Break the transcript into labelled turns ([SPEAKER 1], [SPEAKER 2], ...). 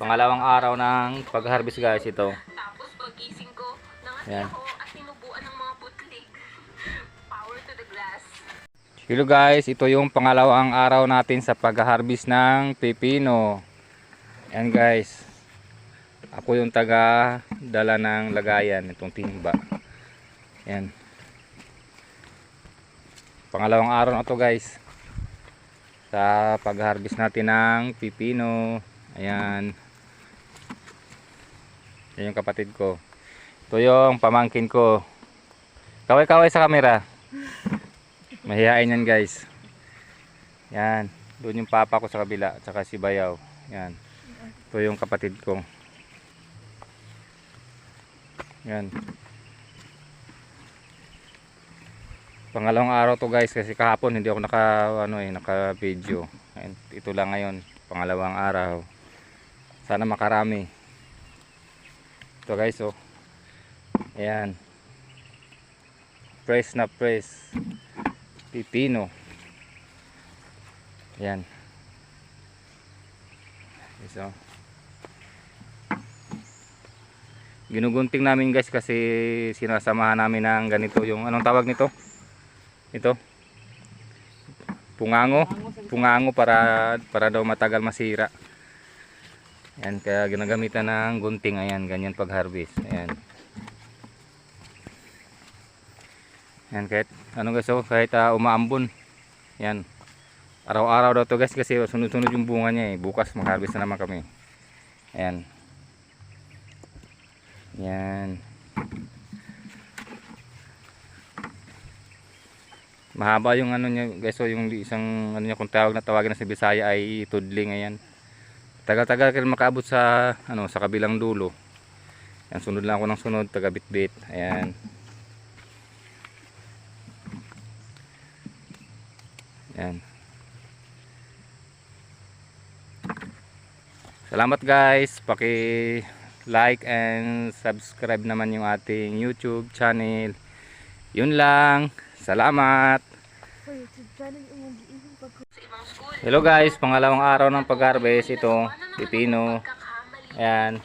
[SPEAKER 1] Pangalawang araw ng pag-harvest guys ito.
[SPEAKER 2] Tapos pagising ko, nangati
[SPEAKER 1] Yan.
[SPEAKER 2] ako at tinubuan ng mga putlik. Power to the glass.
[SPEAKER 1] Hello guys, ito yung pangalawang araw natin sa pag-harvest ng pipino. Yan guys. Ako yung taga dala ng lagayan itong timba. Yan. Pangalawang araw na to guys. Sa pag-harvest natin ng pipino. Ayan. Yan yung kapatid ko. Ito yung pamangkin ko. Kaway-kaway sa camera. Mahihain yan guys. Yan. Doon yung papa ko sa kabila. At saka si Bayaw. Yan. Ito yung kapatid ko. Yan. Pangalawang araw to guys kasi kahapon hindi ako naka ano eh naka video. Ito lang ngayon pangalawang araw. Sana makarami. Ito guys oh. Ayan. Press na press pipino. Yan. So, ginugunting namin guys kasi sinasamahan namin ng ganito yung anong tawag nito? Ito. Pungango. Pungango para para daw matagal masira. Yan kaya ginagamitan ng gunting ayan ganyan pag harvest. Ayan. Yan kahit ano guys oh, kahit ah, umaambon. Yan. Araw-araw daw to guys kasi sunod-sunod yung bunga niya eh. Bukas mag-harvest na naman kami. Ayan. Yan. Mahaba yung ano niya guys so yung isang ano niya kung tawag na tawagin na sa Bisaya ay tudling ayan. Tagal-tagal kasi makaabot sa ano sa kabilang dulo. Yan sunod lang ako ng sunod taga bitbit. Ayan. Yan. Salamat guys. Paki like and subscribe naman yung ating YouTube channel. Yun lang. Salamat.
[SPEAKER 2] Sa ibang school,
[SPEAKER 1] Hello guys, pangalawang araw ng pag-harvest ito, pipino. Ayan.